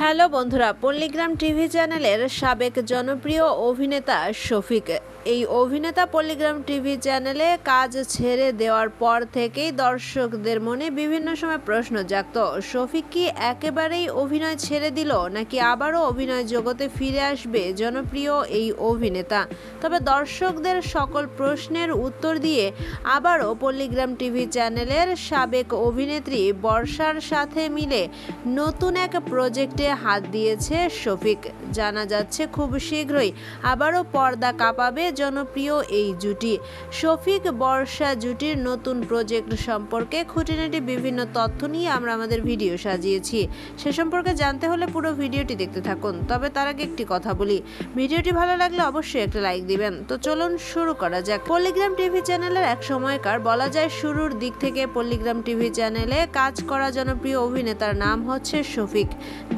Hello বন্ধুরা, পল্লীগ্রাম TV চ্যানেলের সাবেক জনপ্রিয় অভিনেতা শফিক। এই অভিনেতা পল্লীগ্রাম টিভি চ্যানেলে কাজ ছেড়ে দেওয়ার পর থেকেই দর্শকদের মনে বিভিন্ন সময় প্রশ্ন জাগত, শফিক কি একেবারেই অভিনয় ছেড়ে দিল নাকি আবারও অভিনয় জগতে ফিরে আসবে জনপ্রিয় এই অভিনেতা? তবে দর্শকদের সকল প্রশ্নের উত্তর দিয়ে আবারও পল্লীগ্রাম টিভি চ্যানেলের সাবেক অভিনেত্রী বর্ষার সাথে মিলে নতুন এক প্রজেক্টে হাত দিয়েছে শফিক। জানা যাচ্ছে খুব শীঘ্রই আবারও পর্দা কাঁপাবে জনপ্রিয় এই জুটি। শফিক বর্ষা জুটির নতুন প্রজেক্ট সম্পর্কে খুঁটিনাটি বিভিন্ন তথ্য নিয়ে আমরা আমাদের ভিডিও সাজিয়েছি। সে সম্পর্কে জানতে হলে পুরো ভিডিওটি দেখতে থাকুন। তবে তার আগে একটি কথা বলি। ভিডিওটি ভালো লাগলে অবশ্যই একটা লাইক দিবেন। তো চলুন শুরু করা যাক। পল্লীগ্রাম টিভি চ্যানেলের এক সময়কার বলা যায় শুরুর দিক থেকে পল্লীগ্রাম টিভি চ্যানেলে কাজ করা জনপ্রিয় অভিনেতার নাম হচ্ছে শফিক।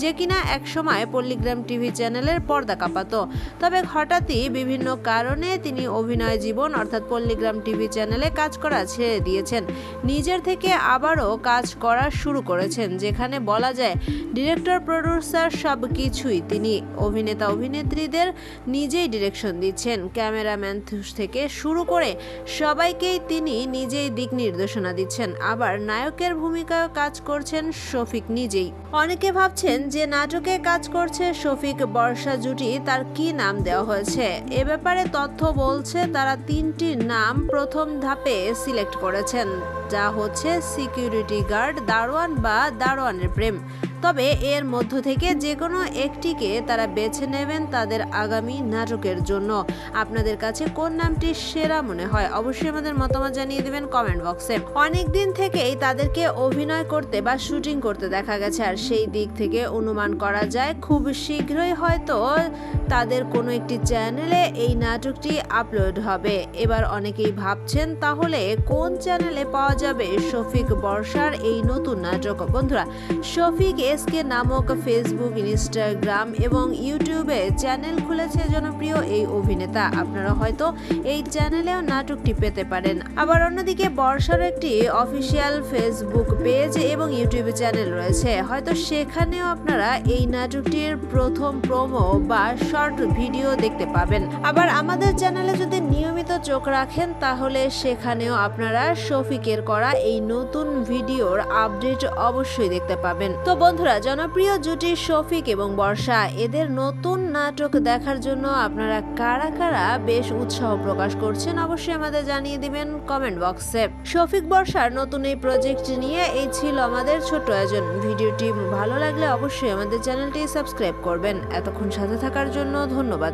যে কিনা এক সময় পল্লীগ্রাম টিভি চ্যানেলের পর্দা কাঁপাতো। তবে হঠাৎই বিভিন্ন কারণে তিনি অভিনয় জীবন, অর্থাৎ পল্লীগ্রাম টিভি চ্যানেলে কাজ করা ছেড়ে দিয়েছেন। নিজের থেকে আবারও কাজ করা শুরু করেছেন, যেখানে বলা যায়, ডিরেক্টর, প্রডিউসার সব কিছুই তিনি অভিনেতা, অভিনেত্রীদের নিজেই ডিরেকশন দিচ্ছেন। ক্যামেরাম্যান থেকে শুরু করে সবাইকেই তিনি নিজেই দিক নির্দেশনা দিচ্ছেন। আবার নায়কের ভূমিকায় কাজ করছেন শফিক নিজেই। অনেকে ভাবছেন যে নাটকে কাজ করছে শফিক বর্ষা জুটি, তার কি নাম দেওয়া হয়েছে? এ ব্যাপারে তথ্য বলছে তারা তিনটি নাম প্রথম ধাপে সিলেক্ট করেছেন। যা হচ্ছে সিকিউরিটি গার্ড দারোয়ান বা দারোয়ানের প্রেম। তবে এর মধ্য থেকে যে কোনো একটিকে তারা বেছে নেবেন তাদের আগামী নাটকের জন্য। আপনাদের কাছে কোন নামটি সেরা মনে হয়? অবশ্যই আমাদের মতামত জানিয়ে দেবেন কমেন্ট বক্সে। অনেক দিন থেকেই তাদেরকে অভিনয় করতে বা শুটিং করতে দেখা গেছে, আর সেই দিক থেকে অনুমান করা যায় খুব শীঘ্রই হয়তো তাদের কোনো একটি চ্যানেলে এই নাটকটি আপলোড হবে। এবার অনেকেই ভাবছেন, তাহলে কোন চ্যানেলে পাওয়া যাবে শফিক বর্ষার এই নতুন নাটক? বন্ধুরা, শফিক এসকে নামক ফেসবুক ইনস্টাগ্রাম এবং ইউটিউবে চ্যানেল খুলেছে জনপ্রিয় এই অভিনেতা। আপনারা হয়তো এই চ্যানেলেও নাটকটি পেতে পারেন। আবার অন্যদিকে বর্ষার একটি অফিসিয়াল ফেসবুক পেজ এবং ইউটিউব চ্যানেল রয়েছে। হয়তো সেখানেও আপনারা এই নাটকটির প্রথম প্রোমো বা শর্ট ভিডিও দেখতে পাবেন। আবার আমাদের চ্যানেলে যদি চোখ রাখেন, তাহলে সেখানেও আপনারা শফিকের করা এই নতুন ভিডিওর আপডেট অবশ্যই দেখতে পাবেন। তো বন্ধুরা, জনপ্রিয় জুটি শফিক এবং বর্ষা, এদের নতুন নাটক দেখার জন্য আপনারা কারা কারা বেশ উৎসাহ প্রকাশ করছেন অবশ্যই আমাদের জানিয়ে দিবেন কমেন্ট বক্সে শফিক, বর্ষার নতুন এই প্রজেক্ট নিয়ে এই ছিল আমাদের ছোট্ট আয়োজন। ভিডিওটি ভালো লাগলে অবশ্যই আমাদের চ্যানেলটি সাবস্ক্রাইব করবেন। এতক্ষণ সাথে থাকার জন্য ধন্যবাদ।